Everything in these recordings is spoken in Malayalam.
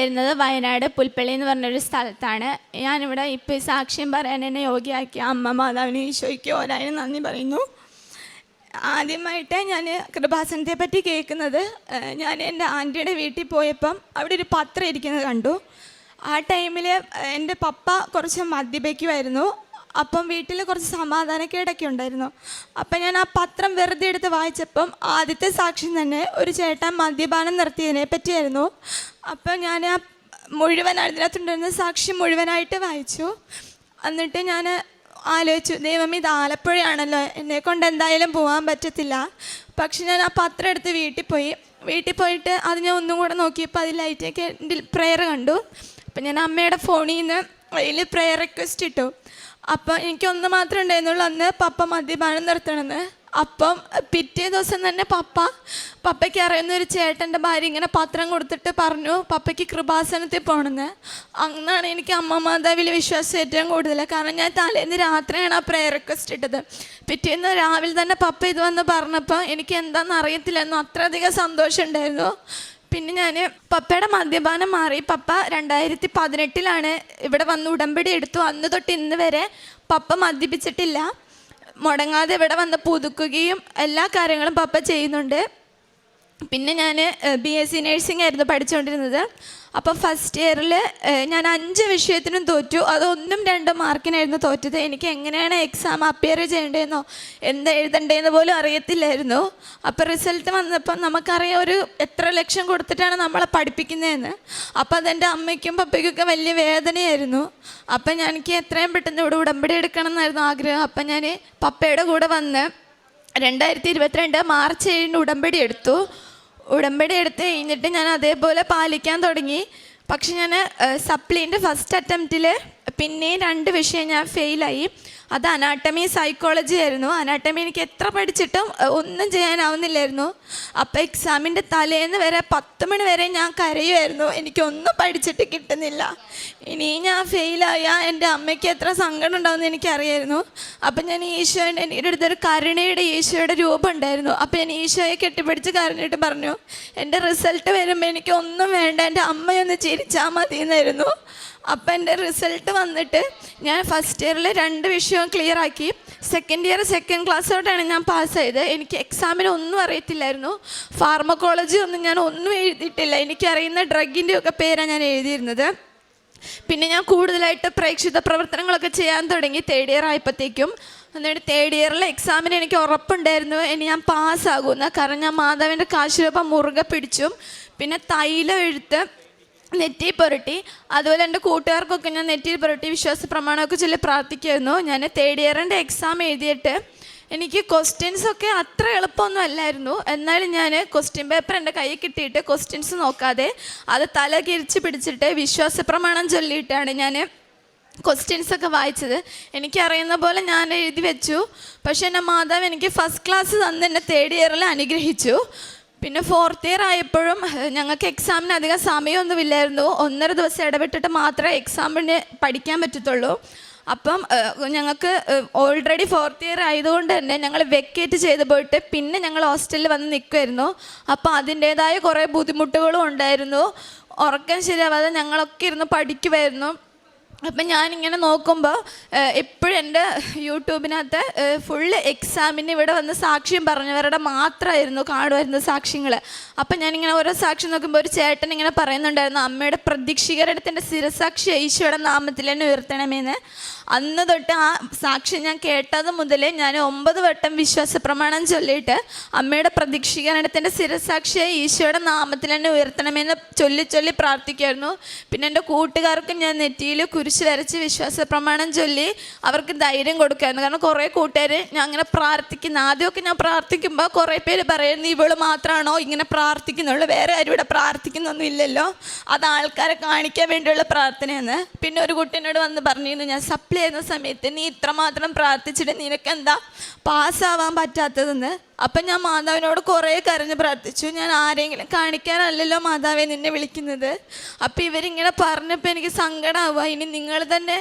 വരുന്നത് വയനാട് പുൽപ്പള്ളി എന്ന് പറഞ്ഞൊരു സ്ഥലത്താണ്. ഞാനിവിടെ ഇപ്പോൾ സാക്ഷ്യം പറയാൻ എന്നെ യോഗ്യയാക്കിയ അമ്മ മാതാവിന് ഈശോയ്ക്ക് ഓരായാലും നന്ദി പറയുന്നു. ആദ്യമായിട്ട് ഞാൻ കൃപാസനത്തെ പറ്റി കേൾക്കുന്നത് ഞാൻ എന്റെ ആന്റിയുടെ വീട്ടിൽ പോയപ്പം അവിടെ ഒരു പത്രം ഇരിക്കുന്നത് കണ്ടു. ആ ടൈമിൽ എന്റെ പപ്പ കുറച്ച് മദ്യപിക്കുമായിരുന്നു അപ്പം വീട്ടിൽ കുറച്ച് സമാധാനക്കേടൊക്കെ ഉണ്ടായിരുന്നു. അപ്പം ഞാൻ ആ പത്രം വെറുതെ എടുത്ത് വായിച്ചപ്പം ആദ്യത്തെ സാക്ഷ്യം തന്നെ ഒരു ചേട്ടൻ മദ്യപാനം നിർത്തിയതിനെ പറ്റിയായിരുന്നു. അപ്പം ഞാൻ ആ മുഴുവൻ അതിനകത്തുണ്ടായിരുന്ന സാക്ഷ്യം മുഴുവനായിട്ട് വായിച്ചു. എന്നിട്ട് ഞാൻ ആലോചിച്ചു ദൈവം ഇത് ആലപ്പുഴയാണല്ലോ. എന്നെ കൊണ്ട് എന്തായാലും പോകാൻ പറ്റത്തില്ല. പക്ഷെ ഞാൻ ആ പത്രം എടുത്ത് വീട്ടിൽ പോയി. വീട്ടിൽ പോയിട്ട് അത് ഞാൻ ഒന്നും കൂടെ നോക്കിയപ്പോൾ അതിൽ ലൈറ്റൊക്കെ പ്രെയർ കണ്ടു. അപ്പം ഞാൻ അമ്മയുടെ ഫോണിൽ നിന്ന് അതിൽ പ്രെയർ റിക്വസ്റ്റ് ഇട്ടു. അപ്പം എനിക്കൊന്ന് മാത്രമേ ഉണ്ടായിരുന്നുള്ളൂ അന്ന് പപ്പ മദ്യപാനം നിർത്തണമെന്ന് അപ്പം പിറ്റേ ദിവസം തന്നെ പപ്പ പപ്പയ്ക്ക് അറിയുന്ന ഒരു ചേട്ടന്റെ ഭാര്യ ഇങ്ങനെ പത്രം കൊടുത്തിട്ട് പറഞ്ഞു പപ്പയ്ക്ക് കൃപാസനത്തിൽ പോകണമെന്ന് അന്നാണ് എനിക്ക് അമ്മ മാതാവിൽ വിശ്വാസം ഏറ്റവും കൂടുതൽ കാരണം ഞാൻ തലേന്ന് രാത്രിയാണ് ആ പ്രേയർ റിക്വസ്റ്റ് ഇട്ടത്. പിറ്റേന്ന് രാവിലെ തന്നെ പപ്പ ഇത് വന്ന് പറഞ്ഞപ്പോൾ എനിക്ക് എന്താണെന്ന് അറിയത്തില്ലെന്നു അത്രയധികം സന്തോഷം ഉണ്ടായിരുന്നു. പിന്നെ ഞാൻ പപ്പയുടെ മദ്യപാനം മാറി. പപ്പ രണ്ടായിരത്തി പതിനെട്ടിലാണ് ഇവിടെ വന്ന് ഉടമ്പടി എടുത്തു. അന്ന് തൊട്ട് ഇന്ന് വരെ പപ്പ മദ്യപിച്ചിട്ടില്ല. മുടങ്ങാതെ ഇവിടെ വന്ന് പുതുക്കുകയും എല്ലാ കാര്യങ്ങളും പപ്പ ചെയ്യുന്നുണ്ട്. പിന്നെ ഞാൻ ബി എസ് സി നഴ്സിംഗ് ആയിരുന്നു പഠിച്ചുകൊണ്ടിരുന്നത് അപ്പോൾ ഫസ്റ്റ് ഇയറിൽ ഞാൻ അഞ്ച് വിഷയത്തിനും തോറ്റു. അതൊന്നും രണ്ടും മാർക്കിനായിരുന്നു തോറ്റത്. എനിക്ക് എങ്ങനെയാണ് എക്സാം അപ്പിയർ ചെയ്യേണ്ടതെന്നോ എന്ത് എഴുതണ്ടേന്ന് പോലും അറിയത്തില്ലായിരുന്നു. അപ്പോൾ റിസൾട്ട് വന്നപ്പം നമുക്കറിയാം ഒരു എത്ര ലക്ഷം കൊടുത്തിട്ടാണ് നമ്മളെ പഠിപ്പിക്കുന്നതെന്ന്. അപ്പം അതെന്റെ അമ്മയ്ക്കും പപ്പയ്ക്കൊക്കെ വലിയ വേദനയായിരുന്നു. അപ്പം ഞാൻ എനിക്ക് എത്രയും പെട്ടെന്ന് ഇവിടെ ഉടമ്പടി എടുക്കണം എന്നായിരുന്നു ആഗ്രഹം. അപ്പം ഞാൻ പപ്പയുടെ കൂടെ വന്ന് രണ്ടായിരത്തി ഇരുപത്തിരണ്ട് മാർച്ച് ഏഴിന് ഉടമ്പടി എടുത്തു. ഉടമ്പടി എടുത്ത് കഴിഞ്ഞിട്ട് ഞാൻ അതേപോലെ പാലിക്കാൻ തുടങ്ങി. പക്ഷെ ഞാൻ സപ്ലീന്റെ ഫസ്റ്റ് അറ്റംപ്റ്റിൽ പിന്നെയും രണ്ട് വിഷയം ഞാൻ ഫെയിലായി. അത് അനാട്ടമി സൈക്കോളജി ആയിരുന്നു. അനാട്ടമി എനിക്ക് എത്ര പഠിച്ചിട്ടും ഒന്നും ചെയ്യാനാവുന്നില്ലായിരുന്നു. അപ്പോൾ എക്സാമിന്റെ തലേന്ന് വരെ പത്ത് മണി വരെ ഞാൻ കരയുമായിരുന്നു. എനിക്കൊന്നും പഠിച്ചിട്ട് കിട്ടുന്നില്ല. ഇനി ഞാൻ ഫെയിലായ എന്റെ അമ്മയ്ക്ക് എത്ര സങ്കടം ഉണ്ടാവുമെന്ന് എനിക്കറിയായിരുന്നു. അപ്പം ഞാൻ ഈശോയുടെ എന്റെ അടുത്തൊരു കരുണയുടെ ഈശോയുടെ രൂപം ഉണ്ടായിരുന്നു. അപ്പം ഞാൻ ഈശോയെ കെട്ടിപ്പിടിച്ച് കരഞ്ഞിട്ട് പറഞ്ഞു എന്റെ റിസൾട്ട് വരുമ്പോൾ എനിക്കൊന്നും വേണ്ട. എന്റെ അമ്മയൊന്ന് ചിരിച്ചാൽ മതി എന്നായിരുന്നു അപ്പം എന്റെ റിസൾട്ട് വന്നിട്ട് ഞാൻ ഫസ്റ്റ് ഇയറിൽ രണ്ട് വിഷയവും ക്ലിയർ ആക്കി. സെക്കൻഡ് ഇയർ സെക്കൻഡ് ക്ലാസ്സോട്ടാണ് ഞാൻ പാസ്സായത് എനിക്ക് എക്സാമിന് ഒന്നും അറിയത്തില്ലായിരുന്നു. ഫാർമക്കോളജി ഒന്നും ഞാൻ ഒന്നും എഴുതിയിട്ടില്ല. എനിക്കറിയുന്ന ഡ്രഗിന്റെ ഒക്കെ പേരാണ് ഞാൻ എഴുതിയിരുന്നത്. പിന്നെ ഞാൻ കൂടുതലായിട്ട് പ്രേക്ഷിത പ്രവർത്തനങ്ങളൊക്കെ ചെയ്യാൻ തുടങ്ങി തേർഡ് ഇയർ ആയപ്പോഴത്തേക്കും എന്നിട്ട് തേർഡ് ഇയറിലെ എക്സാമിന് എനിക്ക് ഉറപ്പുണ്ടായിരുന്നു. ഇനി ഞാൻ പാസ്സാകുമെന്ന് കാരണം ഞാൻ മാധവന്റെ കാശുരൂപം മുറുകെ പിടിച്ചും. പിന്നെ തൈലം എഴുത്ത്. നെറ്റി പുരട്ടി. അതുപോലെ എന്റെ കൂട്ടുകാർക്കൊക്കെ ഞാൻ നെറ്റിയിൽ പുരട്ടി വിശ്വാസ പ്രമാണമൊക്കെ ചൊല്ലി പ്രാർത്ഥിക്കുമായിരുന്നു ഞാൻ തേർഡ് ഇയറിന്റെ എക്സാം എഴുതിയിട്ട് എനിക്ക് ക്വസ്റ്റ്യൻസ് ഒക്കെ അത്ര എളുപ്പമൊന്നും അല്ലായിരുന്നു. എന്നാലും ഞാൻ ക്വസ്റ്റ്യൻ പേപ്പർ എന്റെ കയ്യിൽ കിട്ടിയിട്ട് ക്വസ്റ്റ്യൻസ് നോക്കാതെ അത് തല കിരിച്ച് പിടിച്ചിട്ട് വിശ്വാസ പ്രമാണം ചൊല്ലിയിട്ടാണ് ഞാൻ ക്വസ്റ്റ്യൻസ് ഒക്കെ വായിച്ചത്. എനിക്കറിയുന്ന പോലെ ഞാൻ എഴുതി വെച്ചു. പക്ഷേ എന്റെ മാതാവ് എനിക്ക് ഫസ്റ്റ് ക്ലാസ് തന്ന് എന്നെ തേർഡ് ഇയറിൽ അനുഗ്രഹിച്ചു. പിന്നെ ഫോർത്ത് ഇയർ ആയപ്പോഴും ഞങ്ങൾക്ക് എക്സാമിന് അധികം സമയമൊന്നുമില്ലായിരുന്നു. ഒന്നര ദിവസം ഇടവിട്ടിട്ട് മാത്രമേ എക്സാമിന് പഠിക്കാൻ പറ്റത്തുള്ളൂ. അപ്പം ഞങ്ങൾക്ക് ഓൾറെഡി ഫോർത്ത് ഇയർ ആയതുകൊണ്ട് തന്നെ ഞങ്ങൾ വെക്കേറ്റ് ചെയ്ത് പോയിട്ട് പിന്നെ ഞങ്ങൾ ഹോസ്റ്റലിൽ വന്ന് നിൽക്കുമായിരുന്നു അപ്പോൾ അതിന്റേതായ കുറേ ബുദ്ധിമുട്ടുകളും ഉണ്ടായിരുന്നു. ഉറക്കം ശരിയാവാതെ ഞങ്ങളൊക്കെ ഇരുന്ന് പഠിക്കുമായിരുന്നു അപ്പം ഞാനിങ്ങനെ നോക്കുമ്പോൾ എപ്പോഴും എന്റെ യൂട്യൂബിനകത്ത് ഫുള്ള് എക്സാമിന് ഇവിടെ വന്ന് സാക്ഷ്യം പറഞ്ഞവരുടെ മാത്രമായിരുന്നു കാണുമായിരുന്നു സാക്ഷ്യങ്ങൾ അപ്പം ഞാനിങ്ങനെ ഓരോ സാക്ഷ്യം നോക്കുമ്പോൾ ഒരു ചേട്ടൻ ഇങ്ങനെ പറയുന്നുണ്ടായിരുന്നു അമ്മയുടെ പ്രതീക്ഷീകരണത്തിന്റെ സ്ഥിരസാക്ഷി ഈശോയുടെ നാമത്തിൽ തന്നെ ഉയർത്തണമെന്ന്. അന്ന് തൊട്ട് ആ സാക്ഷി ഞാൻ കേട്ടത് മുതലേ ഞാൻ ഒമ്പത് വട്ടം വിശ്വാസ പ്രമാണം ചൊല്ലിയിട്ട് അമ്മയുടെ പ്രതീക്ഷീകരണത്തിന്റെ സ്ഥിരസാക്ഷിയായി ഈശോയുടെ നാമത്തിൽ തന്നെ ഉയർത്തണമെന്ന് ചൊല്ലി ചൊല്ലി പ്രാർത്ഥിക്കുമായിരുന്നു പിന്നെ എന്റെ കൂട്ടുകാർക്കും ഞാൻ നെറ്റിയിൽ കുരിശ് വരച്ച് വിശ്വാസ പ്രമാണം ചൊല്ലി അവർക്ക് ധൈര്യം കൊടുക്കുമായിരുന്നു കാരണം കുറേ കൂട്ടുകാർ ഞാൻ അങ്ങനെ പ്രാർത്ഥിക്കുന്ന ആദ്യമൊക്കെ ഞാൻ പ്രാർത്ഥിക്കുമ്പോൾ കുറേ പേര് പറയുന്നു ഇവൾ മാത്രമാണോ ഇങ്ങനെ പ്രാർത്ഥിക്കുന്നുള്ളൂ? വേറെ ആരും ഇവിടെ പ്രാർത്ഥിക്കുന്നൊന്നും ഇല്ലല്ലോ. അത് ആൾക്കാരെ കാണിക്കാൻ വേണ്ടിയുള്ള പ്രാർത്ഥനയെന്ന് പിന്നെ ഒരു കുട്ടീനോട് വന്ന് പറഞ്ഞിരുന്നു ഞാൻ സപ്ലൈ ചെയ്യുന്ന സമയത്ത് നീ ഇത്രമാത്രം പ്രാർത്ഥിച്ചിട്ട് നിനക്കെന്താ പാസ്സാവാൻ പറ്റാത്തതെന്ന്? അപ്പം ഞാൻ മാതാവിനോട് കുറേ കരഞ്ഞ് പ്രാർത്ഥിച്ചു. ഞാൻ ആരെങ്കിലും കാണിക്കാനല്ലല്ലോ മാതാവെ നിന്നെ വിളിക്കുന്നത്. അപ്പം ഇവരിങ്ങനെ പറഞ്ഞപ്പോൾ എനിക്ക് സങ്കടമാവുക ഇനി നിങ്ങൾ തന്നെ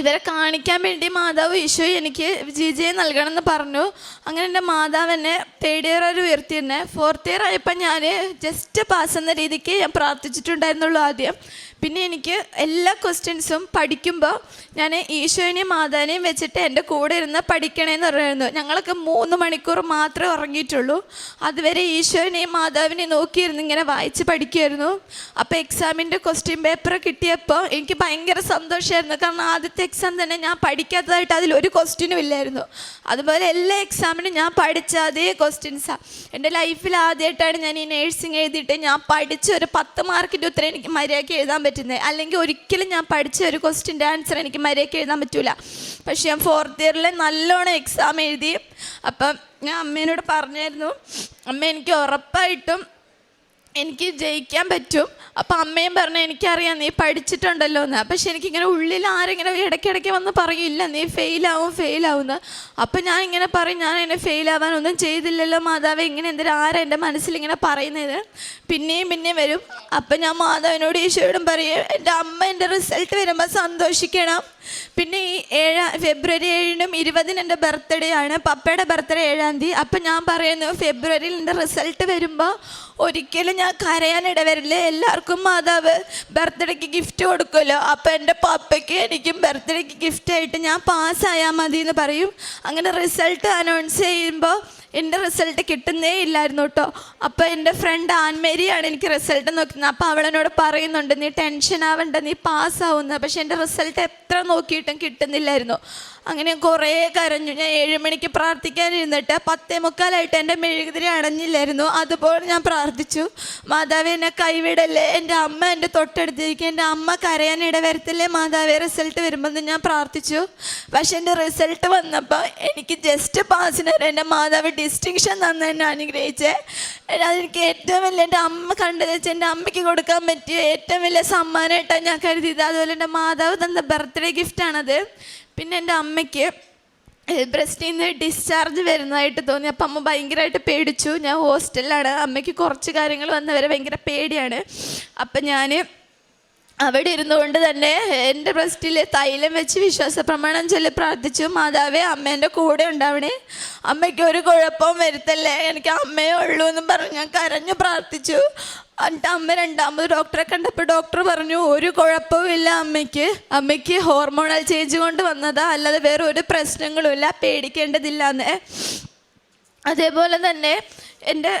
ഇവരെ കാണിക്കാൻ വേണ്ടി മാതാവ് ഈശോ എനിക്ക് ജിജയെ നൽകണമെന്ന് പറഞ്ഞു. അങ്ങനെ എന്റെ മാതാവ് എന്നെ തേർഡ് ഇയർ വരെ ഉയർത്തിയിരുന്നേ ഫോർത്ത് ഇയർ ആയപ്പോൾ ഞാൻ ജസ്റ്റ് പാസ് എന്ന രീതിക്ക് ഞാൻ പ്രാർത്ഥിച്ചിട്ടുണ്ടായിരുന്നുള്ളൂ ആദ്യം. പിന്നെ എനിക്ക് എല്ലാ ക്വസ്റ്റ്യൻസും പഠിക്കുമ്പോൾ ഞാൻ ഈശോനെയും മാതാനേയും വെച്ചിട്ട് എന്റെ കൂടെ ഇരുന്ന് പഠിക്കണേന്ന് പറയുന്നു ഞങ്ങളൊക്കെ മൂന്ന് മണിക്കൂർ മാത്രമേ ഉറങ്ങിയിട്ടുള്ളൂ. അതുവരെ ഈശോനെയും മാതാവിനെയും നോക്കിയിരുന്ന് ഇങ്ങനെ വായിച്ച് പഠിക്കുമായിരുന്നു അപ്പോൾ എക്സാമിന്റെ ക്വസ്റ്റ്യൻ പേപ്പർ കിട്ടിയപ്പോൾ എനിക്ക് ഭയങ്കര സന്തോഷമായിരുന്നു കാരണം ആദ്യത്തെ എക്സാം തന്നെ ഞാൻ പഠിക്കാത്തതായിട്ട് അതിൽ ഒരു ക്വസ്റ്റ്യനും ഇല്ലായിരുന്നു. അതുപോലെ എല്ലാ എക്സാമിനും ഞാൻ പഠിച്ച അതേ ക്വസ്റ്റ്യൻസാണ് എന്റെ ലൈഫിൽ ആദ്യമായിട്ടാണ് ഞാൻ ഈ നേഴ്സിംഗ് എഴുതിയിട്ട് ഞാൻ പഠിച്ച ഒരു പത്ത് മാർക്കിന്റെ ഉത്തരം എനിക്ക് മര്യാദയ്ക്ക് എഴുതാൻ പറ്റുന്നത്. അല്ലെങ്കിൽ ഒരിക്കലും ഞാൻ പഠിച്ച ഒരു ക്വസ്റ്റിന്റെ ആൻസർ എനിക്ക് മര്യാദയ്ക്ക് എഴുതാൻ പറ്റൂല. പക്ഷേ ഞാൻ ഫോർത്ത് ഇയറിൽ നല്ലോണം എക്സാം എഴുതി. അപ്പം ഞാൻ അമ്മേനോട് പറഞ്ഞായിരുന്നു അമ്മ എനിക്ക് ഉറപ്പായിട്ടും എനിക്ക് ജയിക്കാൻ പറ്റും. അപ്പൊ അമ്മയും പറഞ്ഞു എനിക്കറിയാം നീ പഠിച്ചിട്ടുണ്ടല്ലോ എന്ന്. പക്ഷെ എനിക്കിങ്ങനെ ഉള്ളിൽ ആരെങ്കിലും ഇടയ്ക്കിടയ്ക്ക് വന്ന് പറയില്ല നീ ഫെയിലാവും ഫെയിലാവുമെന്ന് അപ്പം ഞാൻ ഇങ്ങനെ പറയും ഞാൻ എന്നെ ഫെയിലാവാൻ ഒന്നും ചെയ്തില്ലല്ലോ മാതാവ്. ഇങ്ങനെ എന്തിനാ ആരാ എന്റെ മനസ്സിൽ ഇങ്ങനെ പറയുന്നത്. പിന്നെയും പിന്നെയും വരും. അപ്പം ഞാൻ മാതാവിനോട് ഈശോയോടും പറയും എന്റെ അമ്മ എന്റെ റിസൾട്ട് വരുമ്പോൾ സന്തോഷിക്കണം. പിന്നെ ഈ ഏഴാം ഫെബ്രുവരി ഏഴിനും ഇരുപതിന് എന്റെ ബർത്ത്ഡേ ആണ്. പപ്പയുടെ ബർത്ത്ഡേ ഏഴാം തീയതി. അപ്പം ഞാൻ പറയുന്നു ഫെബ്രുവരിയിൽ എന്റെ റിസൾട്ട് വരുമ്പോൾ ഒരിക്കലും കരയാൻ ഇടവരില്ലേ? എല്ലാവർക്കും മാതാവ് ബർത്ത്ഡേക്ക് ഗിഫ്റ്റ് കൊടുക്കുമല്ലോ. അപ്പം എന്റെ പപ്പയ്ക്ക് എനിക്കും ബർത്ത്ഡേക്ക് ഗിഫ്റ്റായിട്ട് ഞാൻ പാസ്സായാൽ മതി എന്ന് പറയും. അങ്ങനെ റിസൾട്ട് അനൗൺസ് ചെയ്യുമ്പോൾ എന്റെ റിസൾട്ട് കിട്ടുന്നേ ഇല്ലായിരുന്നു കേട്ടോ. അപ്പോൾ എന്റെ ഫ്രണ്ട് ആൻമേരിയാണ് എനിക്ക് റിസൾട്ട് നോക്കുന്നത്. അപ്പോൾ അവളെന്നോട് പറയുന്നുണ്ട് നീ ടെൻഷൻ ആവണ്ട നീ പാസ്സാവുന്ന പക്ഷേ എന്റെ റിസൾട്ട് എത്ര നോക്കിയിട്ടും കിട്ടുന്നില്ലായിരുന്നു. അങ്ങനെ കുറേ കരഞ്ഞു. ഞാൻ ഏഴ് മണിക്ക് പ്രാർത്ഥിക്കാനിരുന്നിട്ട് പത്തേ മുക്കാലായിട്ട് എന്റെ മെഴുകുതിരി അടഞ്ഞില്ലായിരുന്നു. അതുപോലെ ഞാൻ പ്രാർത്ഥിച്ചു. മാതാവ് എന്നെ കൈവിടല്ലേ? എന്റെ അമ്മ എന്റെ തൊട്ടടുത്തേക്ക് എന്റെ അമ്മ കരയാൻ ഇടവരത്തില്ലേ? മാതാവ് റിസൾട്ട് വരുമ്പോൾ ഞാൻ പ്രാർത്ഥിച്ചു. പക്ഷെ എന്റെ റിസൾട്ട് വന്നപ്പോൾ എനിക്ക് ജസ്റ്റ് പാസിന് വരെ എന്റെ മാതാവ് ഡിസ്റ്റിങ്ഷൻ തന്ന് എന്നെ അനുഗ്രഹിച്ചേ. അതെനിക്ക് ഏറ്റവും വലിയ എന്റെ അമ്മ കണ്ടത് വെച്ചാൽ എന്റെ അമ്മയ്ക്ക് കൊടുക്കാൻ പറ്റിയ ഏറ്റവും വലിയ സമ്മാനമായിട്ടാണ് ഞാൻ കരുതിയത്. അതുപോലെ എന്റെ മാതാവ് തന്ന ബർത്ത്ഡേ ഗിഫ്റ്റാണത് പിന്നെ എന്റെ അമ്മയ്ക്ക് ബ്രസ്റ്റിൽ നിന്ന് ഡിസ്ചാർജ് വരുന്നതായിട്ട് തോന്നി. അപ്പം അമ്മ ഭയങ്കരമായിട്ട് പേടിച്ചു. ഞാൻ ഹോസ്റ്റലിലാണ് അമ്മയ്ക്ക് കുറച്ച് കാര്യങ്ങൾ വന്നവരെ ഭയങ്കര പേടിയാണ്. അപ്പം ഞാൻ അവിടെ ഇരുന്നുകൊണ്ട് തന്നെ എന്റെ ബ്രസ്റ്റിൽ തൈലം വെച്ച് വിശ്വാസ പ്രമാണം ചൊല്ലി പ്രാർത്ഥിച്ചു. മാതാവേ അമ്മേന്റെ കൂടെ ഉണ്ടാവണേ അമ്മയ്ക്ക് ഒരു കുഴപ്പവും വരുത്തല്ലേ? എനിക്ക് അമ്മയേ ഉള്ളൂ എന്ന് പറഞ്ഞ് ഞാൻ കരഞ്ഞു പ്രാർത്ഥിച്ചു. എന്നിട്ട് അമ്മ രണ്ടാമത് ഡോക്ടറെ കണ്ടപ്പോൾ ഡോക്ടർ പറഞ്ഞു ഒരു കുഴപ്പവും ഇല്ല അമ്മയ്ക്ക്. അമ്മയ്ക്ക് ഹോർമോണൽ ചേഞ്ച് കൊണ്ട് വന്നതാ. അല്ലാതെ വേറെ ഒരു പ്രശ്നങ്ങളുമില്ല പേടിക്കേണ്ടതില്ല എന്ന് അതേപോലെ തന്നെ എന്റെ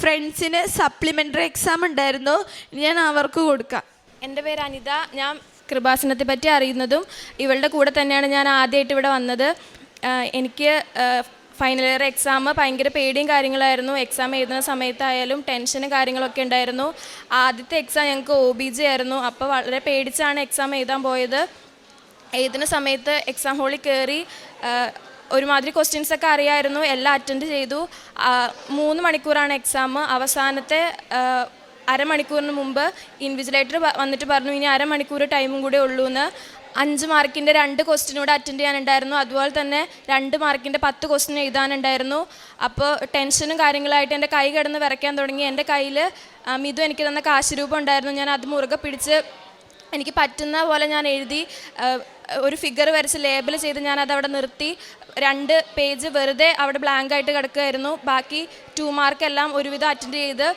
ഫ്രണ്ട്സിന് സപ്ലിമെന്ററി എക്സാം ഉണ്ടായിരുന്നു. ഞാൻ അവർക്ക് കൊടുക്കാം. എന്റെ പേര് അനിത. ഞാൻ കൃപാസനത്തെ പറ്റി അറിയുന്നതും ഇവളുടെ കൂടെ തന്നെയാണ് ഞാൻ ആദ്യമായിട്ട് ഇവിടെ വന്നത്. എനിക്ക് ഫൈനൽ ഇയർ എക്സാം ഭയങ്കര പേടിയും കാര്യങ്ങളായിരുന്നു. എക്സാം എഴുതുന്ന സമയത്തായാലും ടെൻഷനും കാര്യങ്ങളൊക്കെ ഉണ്ടായിരുന്നു. ആദ്യത്തെ എക്സാം ഞങ്ങൾക്ക് ഒ ബി ജി ആയിരുന്നു. അപ്പോൾ വളരെ പേടിച്ചാണ് എക്സാം എഴുതാൻ പോയത്. എഴുതുന്ന സമയത്ത് എക്സാം ഹോളിൽ കയറി ഒരുമാതിരി ക്വസ്റ്റ്യൻസ് ഒക്കെ അറിയായിരുന്നു. എല്ലാം അറ്റൻഡ് ചെയ്തു. മൂന്ന് മണിക്കൂറാണ് എക്സാം അവസാനത്തെ അരമണിക്കൂറിന് മുമ്പ് ഇൻവിജിലേറ്റർ വന്നിട്ട് പറഞ്ഞു ഇനി അരമണിക്കൂർ ടൈമും കൂടെ ഉള്ളൂ എന്ന് അഞ്ച് മാർക്കിന്റെ രണ്ട് ക്വസ്റ്റിനും കൂടെ അറ്റൻഡ് ചെയ്യാനുണ്ടായിരുന്നു. അതുപോലെ തന്നെ രണ്ട് മാർക്കിന്റെ പത്ത് ക്വസ്റ്റ്യൻ എഴുതാനുണ്ടായിരുന്നു. അപ്പോൾ ടെൻഷനും കാര്യങ്ങളായിട്ട് എന്റെ കൈ കിടന്ന് വരയ്ക്കാൻ തുടങ്ങി. എന്റെ കയ്യിൽ മിതു എനിക്ക് തന്ന കാശ് രൂപം ഉണ്ടായിരുന്നു. ഞാൻ അത് മുറുകെ പിടിച്ച് എനിക്ക് പറ്റുന്ന പോലെ ഞാൻ എഴുതി ഒരു ഫിഗർ വരച്ച് ലേബൽ ചെയ്ത് ഞാൻ അത് അവിടെ നിർത്തി. രണ്ട് പേജ് വെറുതെ അവിടെ ബ്ലാങ്ക് ആയിട്ട് കിടക്കുമായിരുന്നു ബാക്കി ടു മാർക്കെല്ലാം ഒരുവിധം അറ്റൻഡ് ചെയ്ത്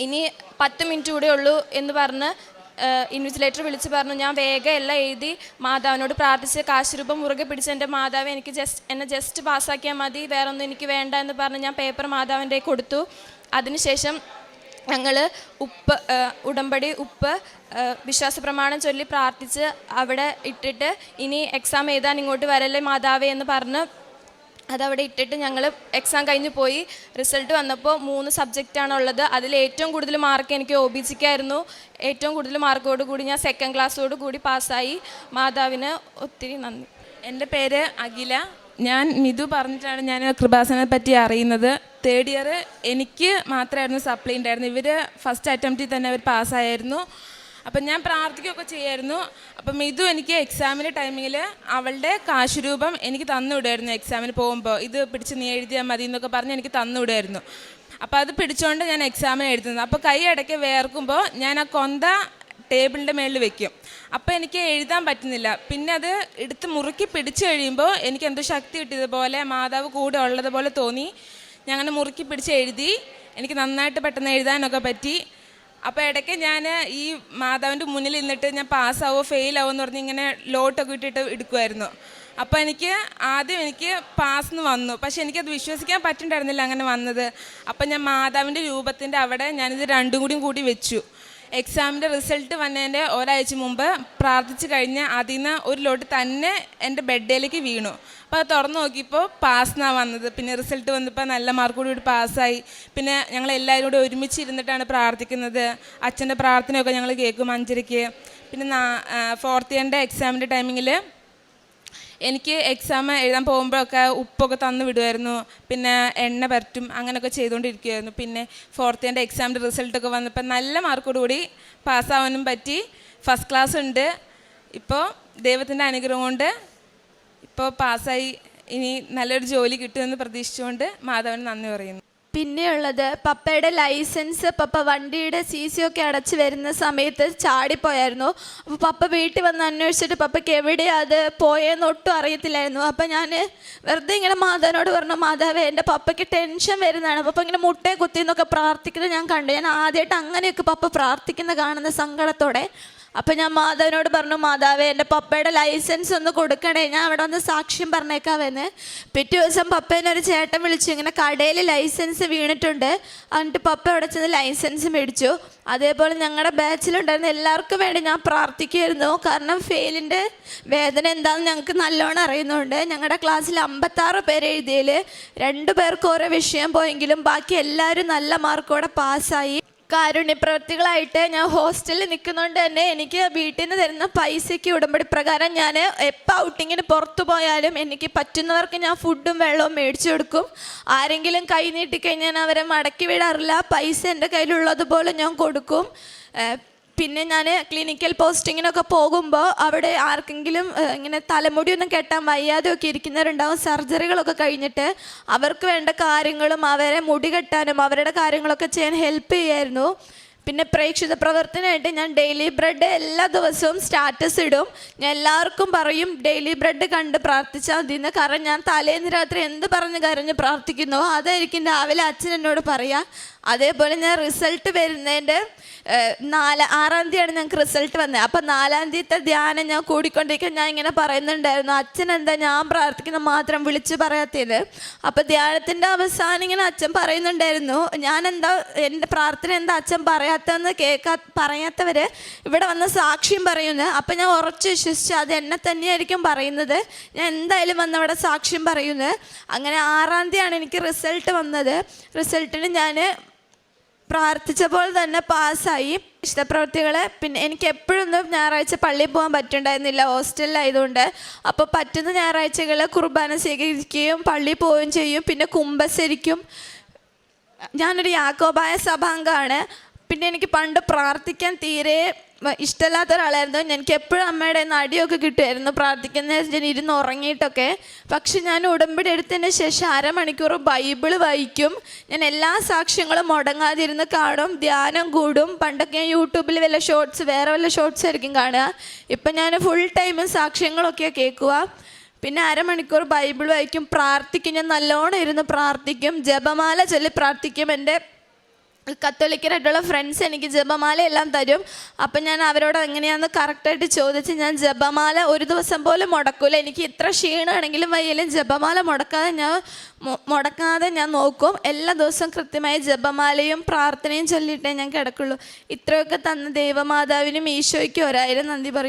ഇനി പത്ത് മിനിറ്റ് കൂടെ ഉള്ളൂ എന്ന് പറഞ്ഞ് ഇൻവിജിലേറ്റർ വിളിച്ച് പറഞ്ഞു ഞാൻ വേഗം എല്ലാം എഴുതി മാതാവിനോട് പ്രാർത്ഥിച്ച് കാശുരൂപം മുറുകെ പിടിച്ച് എന്റെ മാതാവ് എനിക്ക് ജസ്റ്റ് എന്നെ ജസ്റ്റ് പാസ്സാക്കിയാൽ മതി വേറെ ഒന്നും എനിക്ക് വേണ്ട എന്ന് പറഞ്ഞ് ഞാൻ പേപ്പർ മാതാവിന്റെ കൊടുത്തു. അതിനുശേഷം ഞങ്ങൾ ഉപ്പ് ഉടമ്പടി ഉപ്പ് വിശ്വാസ പ്രമാണം ചൊല്ലി പ്രാർത്ഥിച്ച് അവിടെ ഇട്ടിട്ട് ഇനി എക്സാം എഴുതാൻ ഇങ്ങോട്ട് വരല്ലേ മാതാവേ എന്ന് പറഞ്ഞ് അതവിടെ ഇട്ടിട്ട് ഞങ്ങൾ എക്സാം കഴിഞ്ഞ് പോയി. റിസൾട്ട് വന്നപ്പോൾ മൂന്ന് സബ്ജക്റ്റാണുള്ളത് അതിൽ ഏറ്റവും കൂടുതൽ മാർക്ക് എനിക്ക് ഒ ബി സിക്കായിരുന്നു ഏറ്റവും കൂടുതൽ മാർക്കോട് കൂടി ഞാൻ സെക്കൻഡ് ക്ലാസ്സോട് കൂടി പാസ്സായി മാതാവിന് ഒത്തിരി നന്ദി. എന്റെ പേര് അഖില. ഞാൻ മിതു പറഞ്ഞിട്ടാണ് ഞാൻ കൃപാസനെ പറ്റി അറിയുന്നത്. തേർഡ് ഇയർ എനിക്ക് മാത്രമായിരുന്നു സപ്ലൈ ഉണ്ടായിരുന്നു ഇവർ ഫസ്റ്റ് അറ്റംപ്റ്റിൽ തന്നെ അവർ പാസ്സായിരുന്നു അപ്പം ഞാൻ പ്രാർത്ഥിക്കുകയൊക്കെ ചെയ്യായിരുന്നു. അപ്പം ഇതു എനിക്ക് എക്സാമിന്റെ ടൈമിങ്ങിൽ അവളുടെ കാശുരൂപം എനിക്ക് തന്നുവിടുമായിരുന്നു എക്സാമിന് പോകുമ്പോൾ ഇത് പിടിച്ച് നീ എഴുതിയാൽ മതി എന്നൊക്കെ പറഞ്ഞ് എനിക്ക് തന്നുവിടുമായിരുന്നു അപ്പോൾ അത് പിടിച്ചുകൊണ്ട് ഞാൻ എക്സാമിന് എഴുതുന്നത് അപ്പോൾ കൈ ഇടയ്ക്ക് വേർക്കുമ്പോൾ ഞാൻ ആ കൊന്ത ടേബിളിന്റെ മേളിൽ വെക്കും. അപ്പോൾ എനിക്ക് എഴുതാൻ പറ്റുന്നില്ല. പിന്നെ അത് എടുത്ത് മുറുക്കി പിടിച്ചു കഴിയുമ്പോൾ എനിക്ക് എന്തോ ശക്തി കിട്ടിയതുപോലെ മാതാവ് കൂടെ ഉള്ളതുപോലെ തോന്നി. ഞാൻ അങ്ങനെ മുറുക്കി പിടിച്ച് എഴുതി. എനിക്ക് നന്നായിട്ട് പെട്ടെന്ന് എഴുതാനൊക്കെ പറ്റി. അപ്പോൾ ഇടയ്ക്ക് ഞാൻ ഈ മാതാവിന്റെ മുന്നിൽ നിന്നിട്ട് ഞാൻ പാസ്സാവോ ഫെയിൽ ആവോ എന്ന് പറഞ്ഞ് ഇങ്ങനെ ലോട്ടൊക്കെ ഇട്ടിട്ട് എടുക്കുമായിരുന്നു അപ്പോൾ എനിക്ക് ആദ്യം എനിക്ക് പാസ് എന്ന് വന്നു. പക്ഷെ എനിക്കത് വിശ്വസിക്കാൻ പറ്റുന്നുണ്ടായിരുന്നില്ല അങ്ങനെ വന്നത്. അപ്പം ഞാൻ മാതാവിന്റെ രൂപത്തിന്റെ അവിടെ ഞാനിത് രണ്ടും കൂടിയും കൂടി വെച്ചു. എക്സാമിന്റെ റിസൾട്ട് വന്നതിന്റെ ഒരാഴ്ച മുമ്പ് പ്രാർത്ഥിച്ചു കഴിഞ്ഞ് അതിൽ നിന്ന് ഒരു ലോട്ട് തന്നെ എന്റെ ബെഡിലേക്ക് വീണു. അപ്പോൾ അത് തുറന്നു നോക്കിയപ്പോൾ പാസ് എന്നാണ് വന്നത്. പിന്നെ റിസൾട്ട് വന്നപ്പോൾ നല്ല മാർക്കോട് കൂടി പാസ്സായി. പിന്നെ ഞങ്ങൾ എല്ലാവരും കൂടി ഒരുമിച്ച് ഇരുന്നിട്ടാണ് പ്രാർത്ഥിക്കുന്നത്. അച്ഛന്റെ പ്രാർത്ഥനയൊക്കെ ഞങ്ങൾ കേൾക്കും അഞ്ചരയ്ക്ക്. പിന്നെ ഫോർത്ത് ഇയറിന്റെ എക്സാമിന്റെ ടൈമിങ്ങിൽ എനിക്ക് എക്സാം എഴുതാൻ പോകുമ്പോഴൊക്കെ ഉപ്പൊക്കെ തന്നു വിടുമായിരുന്നു പിന്നെ എണ്ണ പരറ്റും അങ്ങനെയൊക്കെ ചെയ്തുകൊണ്ടിരിക്കുമായിരുന്നു പിന്നെ ഫോർത്ത് ഇയറിന്റെ എക്സാമിന്റെ റിസൾട്ടൊക്കെ വന്നപ്പോൾ നല്ല മാർക്കോടുകൂടി പാസ്സാവാനും പറ്റി. ഫസ്റ്റ് ക്ലാസ് ഉണ്ട്. ഇപ്പോൾ ദൈവത്തിന്റെ അനുഗ്രഹം കൊണ്ട് ഇപ്പോൾ പാസ്സായി. ഇനി നല്ലൊരു ജോലി കിട്ടുമെന്ന് പ്രതീക്ഷിച്ചുകൊണ്ട് മാധവൻ നന്ദി പറയുന്നു. പിന്നെയുള്ളത് പപ്പയുടെ ലൈസൻസ് പപ്പ വണ്ടിയുടെ സി സി ഒക്കെ അടച്ച് വരുന്ന സമയത്ത് ചാടിപ്പോയായിരുന്നു. അപ്പോൾ പപ്പ വീട്ടിൽ വന്ന് അന്വേഷിച്ചിട്ട് പപ്പയ്ക്ക് എവിടെയാ അത് പോയെന്ന് ഒട്ടും അറിയത്തില്ലായിരുന്നു. അപ്പം ഞാൻ വെറുതെ ഇങ്ങനെ മാതാവിനോട് പറഞ്ഞു മാതാവേ എന്റെ പപ്പയ്ക്ക് ടെൻഷൻ വരുന്നതാണ്. പപ്പ ഇങ്ങനെ മുട്ടയെ കുത്തി എന്നൊക്കെ പ്രാർത്ഥിക്കുന്നത് ഞാൻ കണ്ടു. ഞാൻ ആദ്യമായിട്ട് അങ്ങനെയൊക്കെ പപ്പ പ്രാർത്ഥിക്കുന്ന കാണുന്ന സങ്കടത്തോടെ അപ്പം ഞാൻ മാധവനോട് പറഞ്ഞു മാതാവേ എന്റെ പപ്പയുടെ ലൈസൻസ് ഒന്ന് കൊടുക്കണേ. ഞാൻ അവിടെ ഒന്ന് സാക്ഷ്യം പറഞ്ഞേക്കാവെന്ന് പിറ്റേ ദിവസം പപ്പേനെ ഒരു ചേട്ടൻ വിളിച്ചു. ഇങ്ങനെ കടയിൽ ലൈസൻസ് വീണിട്ടുണ്ട്. എന്നിട്ട് പപ്പ അവിടെ ചെന്ന് ലൈസൻസ് മേടിച്ചു. അതേപോലെ ഞങ്ങളുടെ ബാച്ചിലുണ്ടായിരുന്ന എല്ലാവർക്കും വേണ്ടി ഞാൻ പ്രാർത്ഥിക്കുമായിരുന്നു കാരണം ഫെയിലിന്റെ വേദന എന്താണെന്ന് ഞങ്ങൾക്ക് നല്ലോണം അറിയുന്നുണ്ട് ഞങ്ങളുടെ ക്ലാസ്സിൽ അമ്പത്താറ് പേര് എഴുതിയതിൽ രണ്ടു പേർക്ക് ഓരോ വിഷയം പോയെങ്കിലും ബാക്കി എല്ലാവരും നല്ല മാർക്കോടെ പാസ്സായി കാരുണ്യപ്രവർത്തികളായിട്ട് ഞാൻ ഹോസ്റ്റലിൽ നിൽക്കുന്നതുകൊണ്ട് തന്നെ എനിക്ക് വീട്ടിൽ നിന്ന് തരുന്ന പൈസയ്ക്ക് ഉടമ്പടി പ്രകാരം ഞാൻ എപ്പോൾ ഔട്ടിങ്ങിന് പുറത്തു പോയാലും എനിക്ക് പറ്റുന്നവർക്ക് ഞാൻ ഫുഡും വെള്ളവും മേടിച്ചു കൊടുക്കും. ആരെങ്കിലും കൈ നീട്ടിക്കഴിഞ്ഞാൽ അവരെ മടക്കി വിടാറില്ല. പൈസ എന്റെ കയ്യിലുള്ളതുപോലെ ഞാൻ കൊടുക്കും. പിന്നെ ഞാൻ ക്ലിനിക്കൽ പോസ്റ്റിങ്ങിനൊക്കെ പോകുമ്പോൾ അവിടെ ആർക്കെങ്കിലും ഇങ്ങനെ തലമുടി ഒന്നും കെട്ടാൻ വയ്യാതെയൊക്കെ ഇരിക്കുന്നവരുണ്ടാവും. സർജറികളൊക്കെ കഴിഞ്ഞിട്ട് അവർക്ക് വേണ്ട കാര്യങ്ങളും അവരെ മുടി കെട്ടാനും അവരുടെ കാര്യങ്ങളൊക്കെ ചെയ്യാൻ ഹെൽപ്പ് ചെയ്യായിരുന്നു. പിന്നെ പ്രേക്ഷിത പ്രവർത്തനമായിട്ട് ഞാൻ ഡെയിലി ബ്രെഡ് എല്ലാ ദിവസവും സ്റ്റാറ്റസ് ഇടും. ഞാൻ എല്ലാവർക്കും പറയും ഡെയിലി ബ്രെഡ് കണ്ട് പ്രാർത്ഥിച്ചാൽ മതി എന്ന് കാരണം ഞാൻ തലേന്ന് രാത്രി എന്ത് പറഞ്ഞ് കരഞ്ഞ് പ്രാർത്ഥിക്കുന്നു അതായിരിക്കും രാവിലെ അച്ഛൻ എന്നോട് പറയുക അതേപോലെ ഞാൻ റിസൾട്ട് വരുന്നതിന്റെ നാല് ആറാം തീയതിയാണ് ഞങ്ങൾക്ക് റിസൾട്ട് വന്നത്. അപ്പം നാലാം തീയതിത്തെ ധ്യാനം ഞാൻ കൂടിക്കൊണ്ടിരിക്കാൻ ഞാൻ ഇങ്ങനെ പറയുന്നുണ്ടായിരുന്നു അച്ഛൻ എന്താ ഞാൻ പ്രാർത്ഥിക്കുന്ന മാത്രം വിളിച്ച് പറയാത്തത്. അപ്പം ധ്യാനത്തിന്റെ അവസാനം ഇങ്ങനെ അച്ഛൻ പറയുന്നുണ്ടായിരുന്നു ഞാൻ എന്താ എന്റെ പ്രാർത്ഥന എന്താ അച്ഛൻ പറയാത്തതെന്ന് കേൾക്കാ പറയാത്തവർ ഇവിടെ വന്ന സാക്ഷ്യം പറയുന്നു. അപ്പം ഞാൻ ഉറച്ച് വിശ്വസിച്ചു അത് എന്നെ തന്നെയായിരിക്കും പറയുന്നത്. ഞാൻ എന്തായാലും വന്ന് അവിടെ സാക്ഷ്യം പറയുന്നത് അങ്ങനെ ആറാം തീയതിയാണ് എനിക്ക് റിസൾട്ട് വന്നത്. റിസൾട്ടിന് ഞാൻ പ്രാർത്ഥിച്ചപ്പോൾ തന്നെ പാസ്സായി. ഇഷ്ടപ്രവൃത്തികൾ പിന്നെ എനിക്ക് എപ്പോഴൊന്നും ഞായറാഴ്ച പള്ളിയിൽ പോകാൻ പറ്റുണ്ടായിരുന്നില്ല. ഹോസ്റ്റലിലായതുകൊണ്ട്. അപ്പോൾ പറ്റുന്ന ഞായറാഴ്ചകൾ കുർബാന സ്വീകരിക്കുകയും പള്ളിയിൽ പോവുകയും ചെയ്യും. പിന്നെ കുമ്പസരിക്കും ഞാനൊരു യാക്കോബായ സഭാംഗമാണ്. പിന്നെ എനിക്ക് പണ്ട് പ്രാർത്ഥിക്കാൻ തീരെ ഇഷ്ടമില്ലാത്ത ഒരാളായിരുന്നു. എനിക്ക് എപ്പോഴും അമ്മയുടെ നടിയൊക്കെ കിട്ടുമായിരുന്നു. പ്രാർത്ഥിക്കുന്ന ഞാൻ ഇരുന്ന് ഉറങ്ങിയിട്ടൊക്കെ. പക്ഷെ ഞാൻ ഉടമ്പടി എടുത്തതിന് ശേഷം അരമണിക്കൂർ ബൈബിൾ വായിക്കും. ഞാൻ എല്ലാ സാക്ഷ്യങ്ങളും മുടങ്ങാതിരുന്ന് കാണും. ധ്യാനം കൂടും. പണ്ടൊക്കെ ഞാൻ യൂട്യൂബിൽ വല്ല ഷോർട്സ് വേറെ വല്ല ഷോർട്സ് ആയിരിക്കും കാണുക. ഇപ്പം ഞാൻ ഫുൾ ടൈം സാക്ഷ്യങ്ങളൊക്കെ കേൾക്കുക. പിന്നെ അരമണിക്കൂർ ബൈബിൾ വായിക്കും. പ്രാർത്ഥിക്കും. ഞാൻ നല്ലോണം ഇരുന്ന് പ്രാർത്ഥിക്കും. ജപമാല ചൊല്ലി പ്രാർത്ഥിക്കും. എന്റെ കത്തോലിക്കരായിട്ടുള്ള ഫ്രണ്ട്സ് എനിക്ക് ജപമാല എല്ലാം തരും. അപ്പം ഞാൻ അവരോട് എങ്ങനെയാണെന്ന് കറക്റ്റായിട്ട് ചോദിച്ച് ഞാൻ ജപമാല ഒരു ദിവസം പോലും മുടക്കൂല. എനിക്ക് ഇത്ര ക്ഷീണമാണെങ്കിലും വയ്യാലും ജപമാല മുടക്കാതെ ഞാൻ മുടക്കാതെ ഞാൻ നോക്കും. എല്ലാ ദിവസവും കൃത്യമായി ജപമാലയും പ്രാർത്ഥനയും ചൊല്ലിയിട്ടേ ഞാൻ കിടക്കുള്ളൂ. ഇത്രയൊക്കെ തന്ന ദൈവമാതാവിനും ഈശോയ്ക്കും ഒരായിരം നന്ദി പറയും